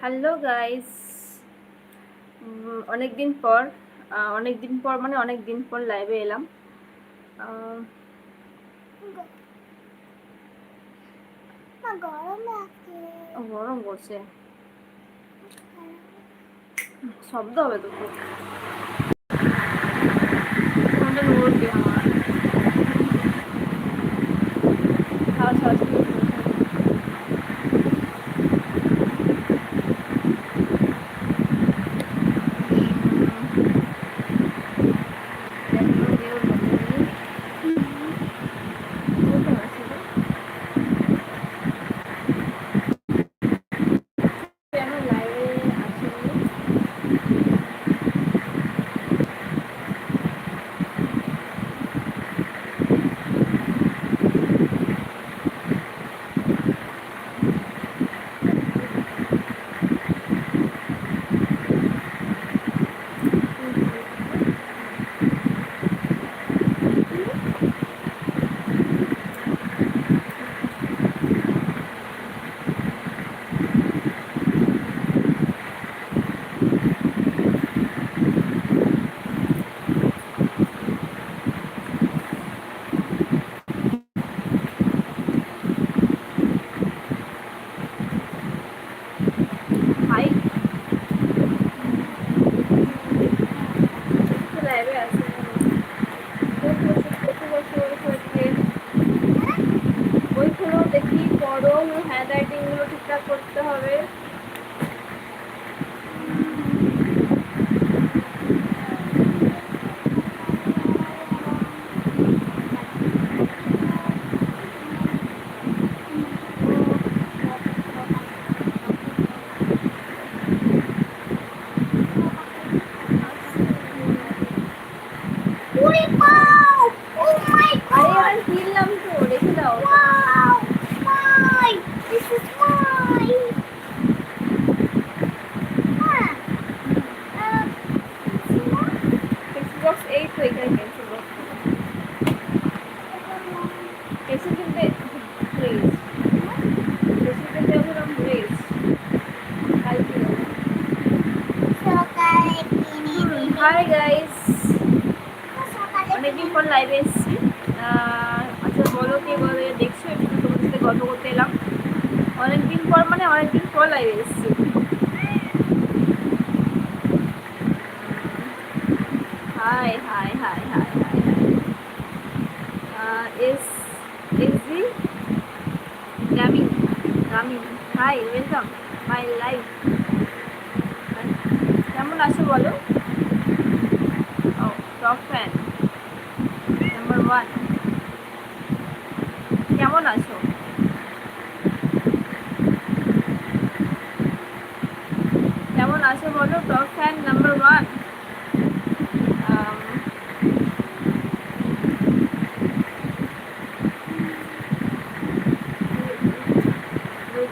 Hello guys অনেক দিন পর অনেক দিন পর মানে অনেক দিন পর লাইভে এলাম। গরম লাগছে গরম করছে শব্দ হবে তো ফোনটা নড়বে আমার খাওয়া বক্স এই তো এখানে পেন্সিল বক্স পেন্সিল কিনতে প্লিজ পেন্সিল কিনতে হবে না প্লিজ কালকে সকালে কিনে দিলে হাই গাইস সকালে অনেকদিন পর লাইভে এসেছি আহ, আচ্ছা বলো কে বলে দেখছ একটু তোমার সাথে গল্প করতে এলাম অনেকদিন পর মানে অনেকদিন পর লাইভে এসেছি hi hi hi hi hi S S G গ্রামীণ গ্রামীণ হাই ওয়েলকাম মাই লাইফ কেমন আছো বলো? ও টপ ফ্যান নাম্বার ওয়ান কেমন আছো? কেমন আছো বলো? টপ ফ্যান নাম্বার ওয়ান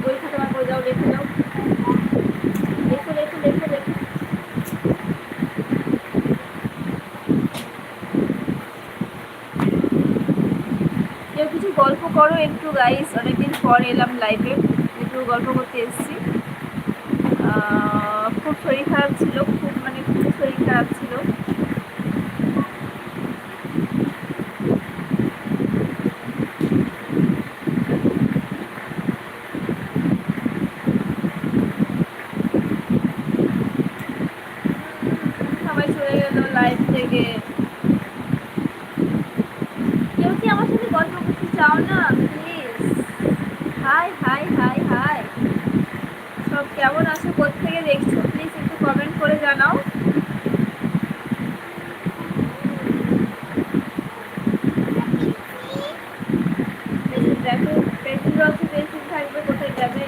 বই খাতা বার করে দাও লিখে দাও লেখো লেখো লেখো লেখো কেউ কিছু গল্প করো একটু গাইস অনেকদিন পর এলাম লাইভে একটু গল্প করতে এসেছি। খুব শরীর খারাপ ছিল, খুব মানে খুব শরীর খারাপ ছিল সবাই চলে গেল লাইভ থেকে কেউ কি আমার সাথে গল্প করতে চাও না please hi hi hi hi সব কেমন আছো কোথেকে দেখছ প্লিজ একটু কমেন্ট করে জানাও পেন্সিল দেখো পেন্সিল আছে পেন্সিল থাকবে কোথায় যাবে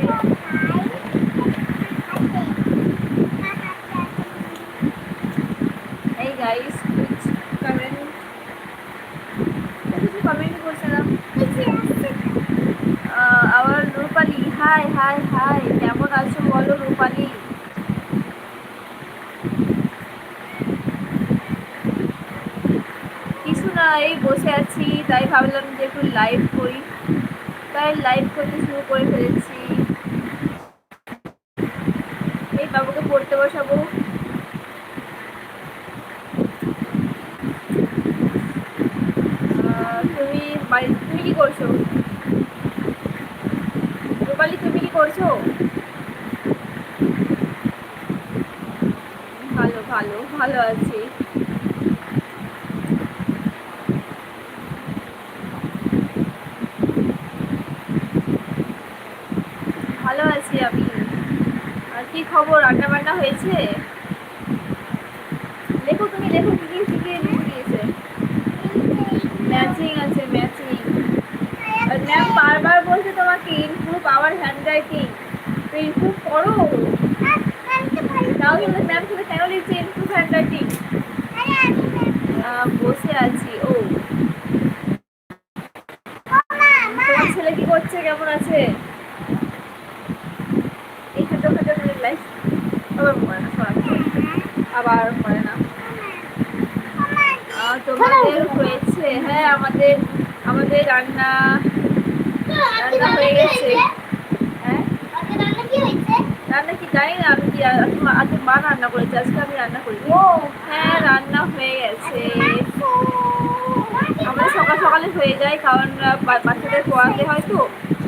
এই guys please comment hi hi hi. কেমন আছো বলো রূপালি? কিছু না, এই বসে আছি, তাই ভাবলাম যে একটু লাইভ করি। তাই লাইভ করতে শুরু করে ফেলেছি। এই বাবুকে পড়তে বসাবো আহ, তুমি বাড়ি তুমি কি করছ রূপালি করছ? ভালো ভালো ভালো আছি। ভালো আছি আমি। আর কি খবর? রান্না বান্না হয়েছে? লেখো তুমি, লেখো কি কি শিখে লিখে দিয়েছে। ম্যাচিং আছে ম্যাচিং ম্যাম বারবার বলছে তোমাকে ইমপ্রুভ আওয়ার হ্যান্ড রাইটিং তো ইমপ্রুভ করো। তাও কিন্তু ম্যাম তুমি কেন লিখছে ইমপ্রুভ হ্যান্ড রাইটিং বসে আছি, ও। ছেলে কি করছে? কেমন আছে? এই খাটো খাটো করে লাইফ আবার পড়ে না আবার পড়ে না। তোমাদের হয়েছে হ্যাঁ আমাদের আমাদের রান্না রান্না হয়ে গেছে। হ্যাঁ? রান্না কি জানি না আমি কি আজকে মা- রান্না করেছে আজকে আমি রান্না করি হ্যাঁ রান্না হয়ে গেছে। আমরা সকাল সকালে হয়ে যায় কারণ বাচ্চাদের পড়াতে হয় তো।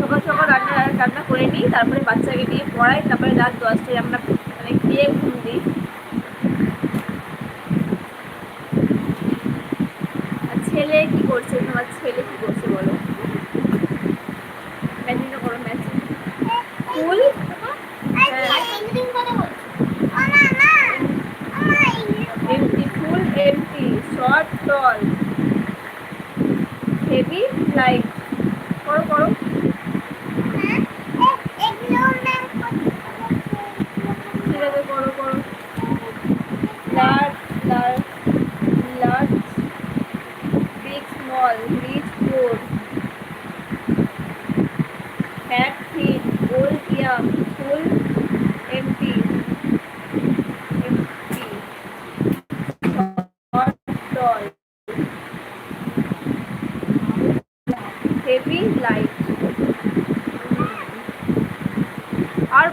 সকাল সকাল রান্না রান্না করে নিই তারপরে বাচ্চাকে নিয়ে পড়াই তারপরে রাত দশটায় আমরা মানে খেয়ে ঘুম দিই। আর ছেলে কি করছে? তোমার ছেলে কি করছে? like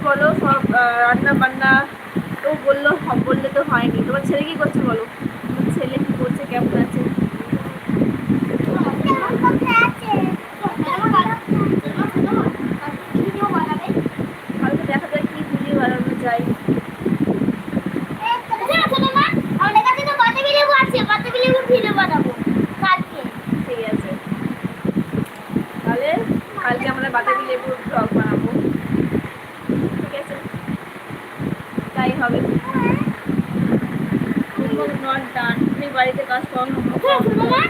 বলো, সব রান্না বান্না তো বলল বললে তো হয়নি। তোমার ছেলে কি করছে বলো? তোমার ছেলে কি করছে? কেমন আছে কালকে দেখা যায় কি ভিডিও বানানো যায় ঠিক আছে তাহলে কালকে আমরা বাতাবি লেবুর ব্লগ বানাবো ঠিক আছে তাই হবে হোমওয়ার্ক নট ডান তুমি বাড়িতে কাজ হ্যাঁ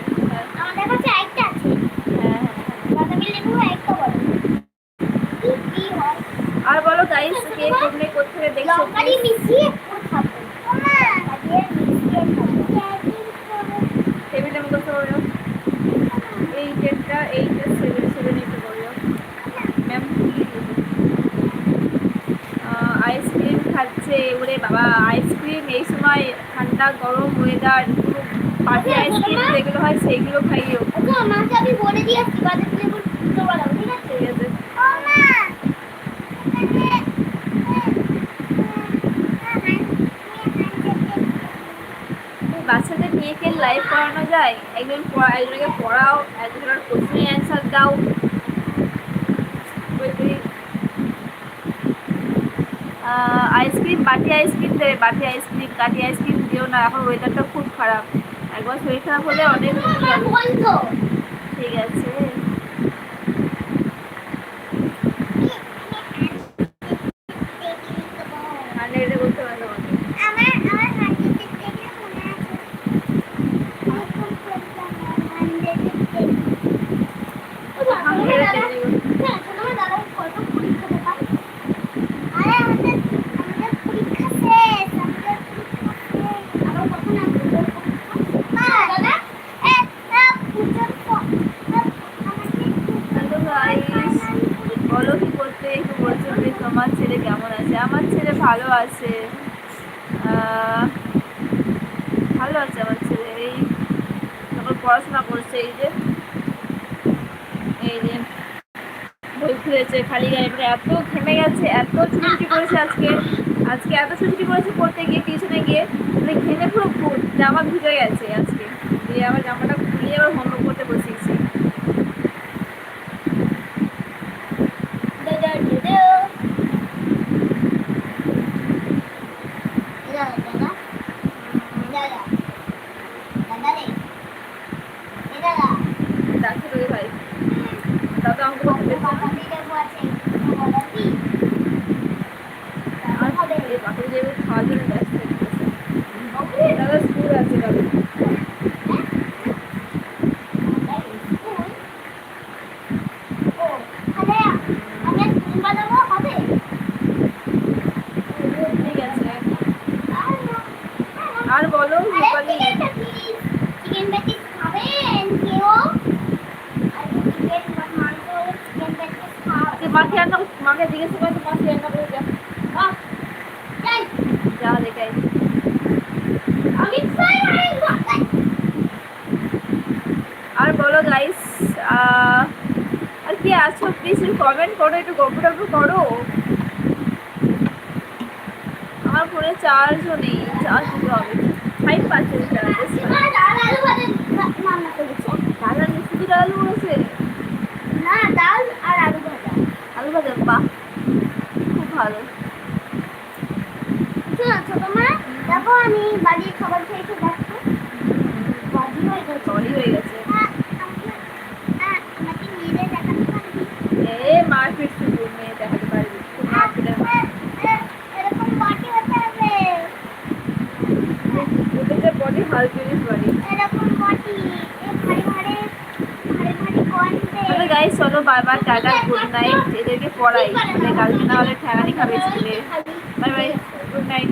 আমাদের কাছে একটা আছে। হ্যাঁ হ্যাঁ বাতাবি লেবু একটা হয়? আর বলো গাইস কে কোনে কোথায় দেখছ মিশিয়ে খাব? টেবিলে মুখস্থ করো এই ডেটটা এইটা সেভেন সেভেন এইটা করো ম্যাম আইসক্রিম খাচ্ছে ওরে বাবা আইসক্রিম এই সময় ঠান্ডা গরম ওয়েদার পার্টি আইসক্রিম যেগুলো হয় সেইগুলো খাইও। মাকে আমি বলে দিয়ে আসছি বাতাবি লেবু ঠিক আছে? ঠিক আছে। বাচ্চাদের নিয়ে কে লাইভ করানো যায়? একজন একজনকে পড়াও একজনের কোশ্চেন অ্যান্সার দাও। আইসক্রিম বাটি আইসক্রিম দেবে বাটি আইসক্রিম কাটি আইসক্রিম দিও না। এখন ওয়েদারটা খুব খারাপ। একবার শরীর খারাপ হলে অনেক। ঠিক আছে হান্ড্রেড বলতে হবে তোমাকে আমার আমার হাতে দেখতে মনে আছে আমার কোন প্রবলেম হান্ড্রেড হান্ড্রেড দেখতে হ্যাঁ তোমার দাদা কত পরীক্ষা দেবা আরে আমাদের আমাদের পরীক্ষা শেষ আমাদের পরীক্ষা শেষ আবার কখন আসবে মা দাদা এ পুজোর পর ভালো আছে আহ, ভালো আছে আমার ছেলে। এই এখন পড়াশোনা করছে, এই যে। এই যে বই খুলেছে, খালি গায়ে মানে এত ঘেমে গেছে, এত ছুটি করেছে আজকে। আজকে এত ছুটি করেছে পড়তে গিয়ে, টিউশনে গিয়ে। মানে ঘেমে পুরো জামা ভিজে গেছে আজকে। দিয়ে আবার জামাটা খুলিয়ে আবার হোমওয়ার্ক করতে বসিয়েছি। ঠিক আছে আর বলো। রূপালি চিকেন প্যাটিস খাবেন কেউ? মাকে রান্না মাকে জিজ্ঞেস করে তো মাকে রান্না করে যা যা দেখাই আর বলো গাইস আর কি আছো? প্লিজ কমেন্ট করো, একটু গল্প টল্প করো। আমার ফোনে চার্জও নেই চার্জ দিতে হবে। ফাইভ পার্সেন্ট চার্জ এবার ডাল আলু ভাজা রান্না করেছে দাদা শুধু ডাল বলেছে না ডাল আর আলু ভাজা আলু ভাজা বাহ খুব ভালো ঠিক আছে তোমার দেখো আমি বাড়ির খাবার খেয়েছি দেখো বাজি হয়ে গেছে সরি হয়ে গেছে হ্যাঁ, আমাকে- হ্যাঁ, আমাকে মেরে দেখাতে পারবি? এ মারপিট শুরু মেয়ে দেখাতে পারবি খুব মারপিটের এ- এ- এরকম বাটি হতে হবে ওদের বডি হালকিনিস বডি এরকম বাটি এ ভারী ভারী ভারী ভারী কয়েন গাইস চলো বারবার টাটা গুড নাইট এদেরকে পড়াই। মানে কালকে না হলে ঠেঙানি খাবে স্কুলে। Bye bye good night